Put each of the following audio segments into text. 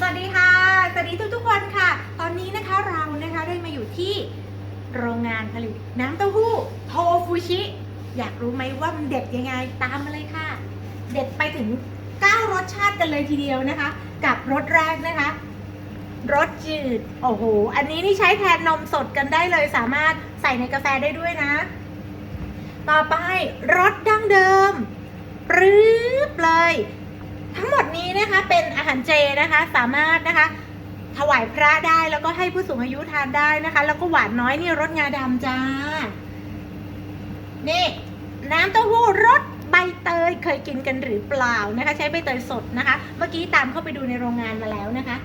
สวัสดีค่ะ สวัสดีทุกทุกๆคนค่ะ ตอนนี้นะคะเรานะคะได้มาอยู่ที่โรงงานผลิตน้ำเต้าหู้โทฟูชิ อยากรู้ไหมว่ามันเด็ดยังไงตามมาเลยค่ะ เด็ดไปถึง 9 รสชาติกันเลยทีเดียวนะคะ กับรสแรกนะคะรสจืด โอ้โห อันนี้นี่ใช้แทนนมสดกันได้เลย สามารถใส่ในกาแฟได้ด้วยนะ ต่อไปรสดั้งเดิมปรื๊บเลย ทั้งหมดนี้นะคะเป็น หารเจนะคะสามารถนะคะ ถวายพระได้แล้วก็ให้ผู้สูงอายุทานได้นะคะ แล้วก็หวานน้อยนี่รสงาดำจ้า นี่ น้ำเต้าหู้รสใบเตยเคยกินกันหรือเปล่านะคะ ใช้ใบเตยสดนะคะ เมื่อกี้ตามเข้าไปดูในโรงงานมาแล้วนะคะ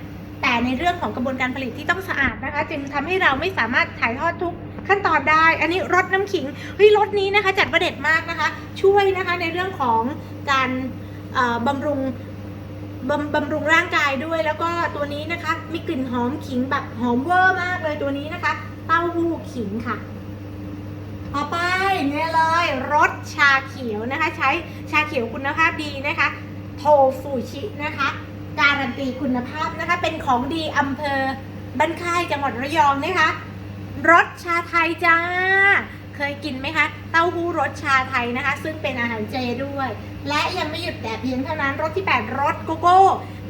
แต่ในเรื่องของกระบวนการผลิตที่ต้องสะอาดนะคะ จึงทำให้เราไม่สามารถถ่ายทอดทุกขั้นตอนได้ อันนี้รสน้ำขิงเฮ้ยรสนี้นะคะ จัดประเด็ดมากนะคะ ช่วยนะคะในเรื่องของการเอ่อบำรุง บำบำรุงร่างกายด้วย แล้วก็ตัวนี้นะคะ มีกลิ่นหอมขิงแบบหอมเวอร์มากเลยตัวนี้นะคะ เต้าหู้ขิงค่ะต่อไปเนี่ยเลยรสชาเขียวนะคะ ใช้ชาเขียวคุณภาพดีนะคะ โทฟูชินะคะ การันตีคุณภาพนะคะ เป็นของดีอำเภอบ้านค่ายจังหวัดระยองนะคะรสชาไทยจ้า ยกินไหมคะ เต้าหู้รสชาไทยนะคะ ซึ่งเป็นอาหารเจด้วย และยังไม่หยุดแต่เพียงเท่านั้นรสที่ 8รสโกโก้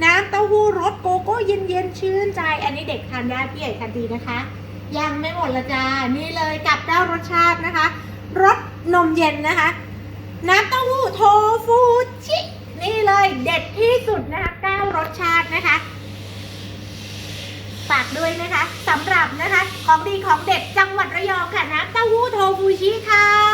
น้ำเต้าหู้รสโกโก้เย็นๆชื่นใจ อันนี้เด็กทานได้พี่ใหญ่ทานดีนะคะ ยังไม่หมดละจ้านี่เลยกับเจ้ารสชาตินะคะรสนมเย็นนะคะ น้ำเต้าหู้โทฟูชินี่เลยเด็ดที่สุดนะคะเก้ารสชาตินะคะ ฝาก ด้วยนะคะสำหรับนะคะของดีของเด็ดจังหวัดระยองค่ะน้ำเต้าหู้โทฟูชิค่ะ